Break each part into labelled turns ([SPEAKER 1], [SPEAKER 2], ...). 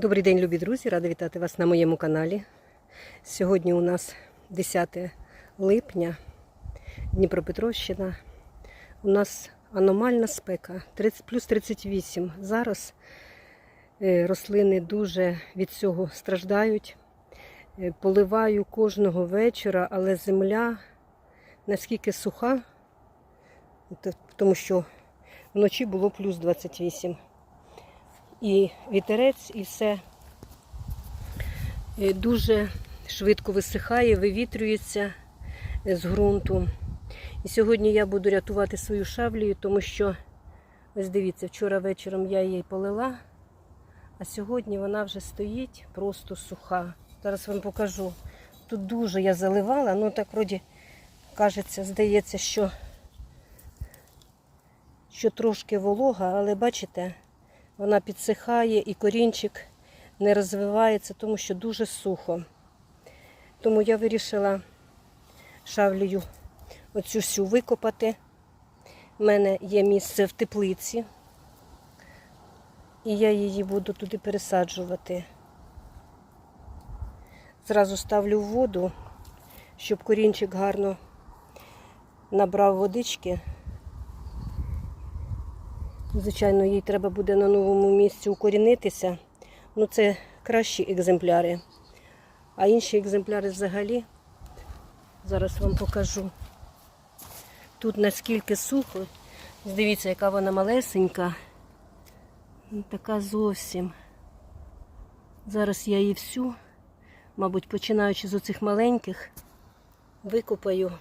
[SPEAKER 1] Добрий день, любі друзі! Рада вітати вас на моєму каналі. Сьогодні у нас 10 липня, Дніпропетровщина. У нас аномальна спека, 30, плюс 38. Зараз е, рослини дуже від цього страждають. Е, Поливаю кожного вечора, але земля наскільки суха, тому що вночі було плюс 28 і вітерець, і все е, дуже швидко висихає, вивітрюється е, з ґрунту. І сьогодні я буду рятувати свою шавлію, тому що, ось дивіться, вчора вечором я її полила, а сьогодні вона вже стоїть просто суха. Зараз вам покажу. Тут дуже я заливала, ну так вроді кажеться, здається, що, що трошки волога, але бачите, вона підсихає і корінчик не розвивається, тому що дуже сухо. Тому я вирішила шавлію оцю всю викопати. У мене є місце в теплиці, і я її буду туди пересаджувати. Зразу ставлю воду, щоб корінчик гарно набрав водички. Звичайно, їй треба буде на новому місці укорінитися. Ну, це кращі екземпляри. А інші екземпляри взагалі, зараз вам покажу. Тут наскільки сухо. Дивіться, яка вона малесенька. Ну, Така зовсім. Зараз я її всю, мабуть, починаючи з оцих маленьких, викопаю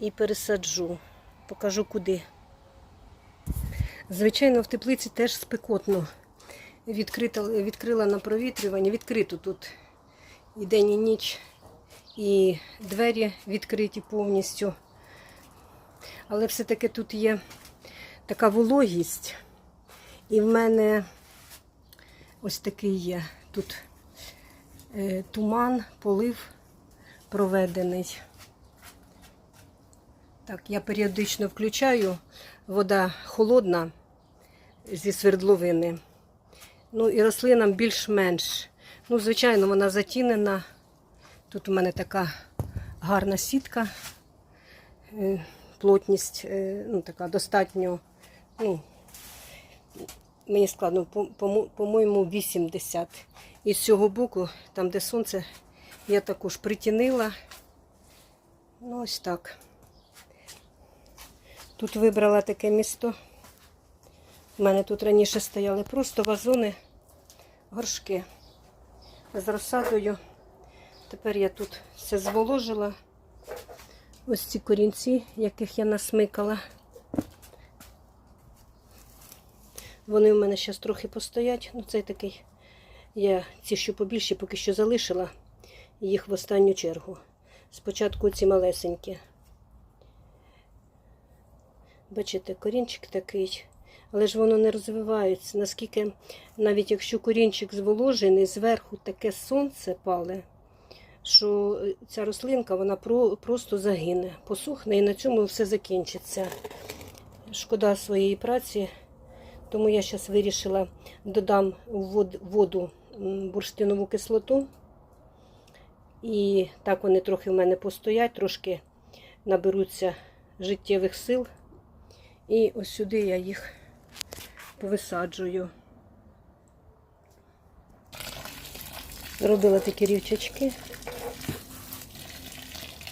[SPEAKER 1] і пересаджу. Покажу куди. Звичайно, в теплиці теж спекотно. Відкрита, відкрила на провітрювання, відкрито тут і день, і ніч, і двері відкриті повністю. Але все-таки тут є така вологість. І в мене ось такий є тут е, туман, полив проведений. Так, я періодично включаю, вода холодна зі свердловини. Ну і рослинам більш-менш. Ну, звичайно, вона затінена. Тут у мене така гарна сітка, е, плотність, е, ну, така достатньо, ну, мені складно, по- по- по-моєму, 80. І з цього боку, там, де сонце, я також притінила. Ну, ось так. Тут вибрала таке місто. У мене тут раніше стояли просто вазони, горшки з розсадою. Тепер я тут все зволожила. Ось ці корінці, яких я насмикала. Вони у мене зараз трохи постоять. Ну, цей такий. Я ці, що побільші, поки що залишила їх в останню чергу. Спочатку ці малесенькі. Бачите, корінчик такий, але ж воно не розвивається. Наскільки, навіть якщо корінчик зволожений, зверху таке сонце пале, що ця рослинка вона про, просто загине, посухне і на цьому все закінчиться. Шкода своєї праці, тому я зараз вирішила додам вод- воду бурштинову кислоту. І так вони трохи в мене постоять, трошки наберуться життєвих сил. І ось сюди я їх повисаджую. Робила такі рівчачки.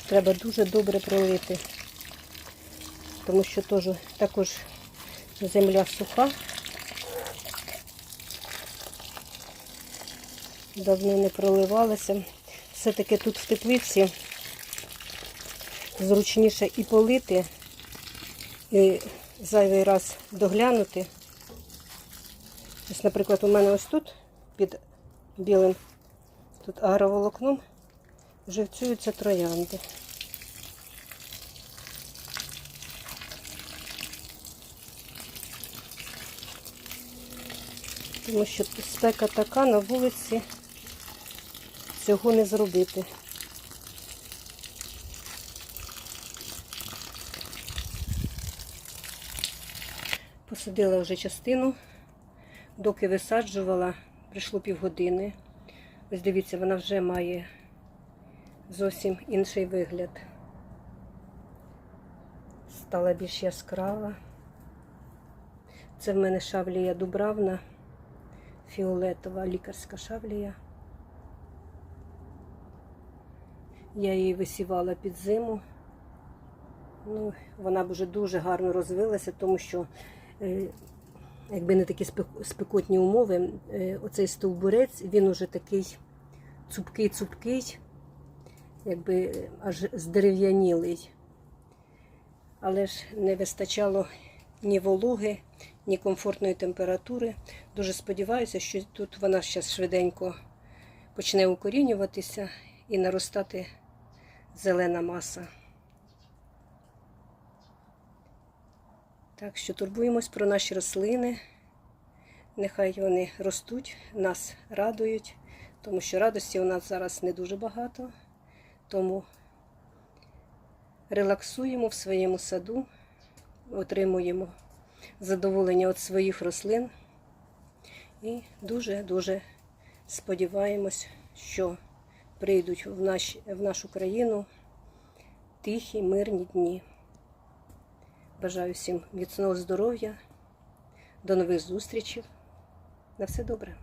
[SPEAKER 1] Треба дуже добре пролити, тому що теж, також земля суха. Давно не проливалася. Все-таки тут в теплиці зручніше і полити, і зайвий раз доглянути. Ось, наприклад, у мене ось тут під білим тут агроволокном живцюються троянди. Тому що спека така на вулиці цього не зробити. Посадила вже частину, доки висаджувала, прийшло півгодини. Ось дивіться, вона вже має зовсім інший вигляд. Стала більш яскрава. Це в мене шавлія дубравна, фіолетова лікарська шавлія. Я її висівала під зиму. Ну, вона б вже дуже гарно розвилася, тому що, якби не такі спекотні умови, е, оцей стовбурець, він уже такий цупкий-цупкий, якби е, аж здерев'янілий. Але ж не вистачало ні вологи, ні комфортної температури. Дуже сподіваюся, що тут вона зараз швиденько почне укорінюватися і наростати зелена маса. Так що турбуємось про наші рослини. Нехай вони ростуть, нас радують, тому що радості у нас зараз не дуже багато. Тому релаксуємо в своєму саду, отримуємо задоволення від своїх рослин і дуже-дуже сподіваємось, що прийдуть в, наш, в нашу країну тихі, мирні дні. Бажаю всім міцного здоров'я, до нових зустрічей. На все добре.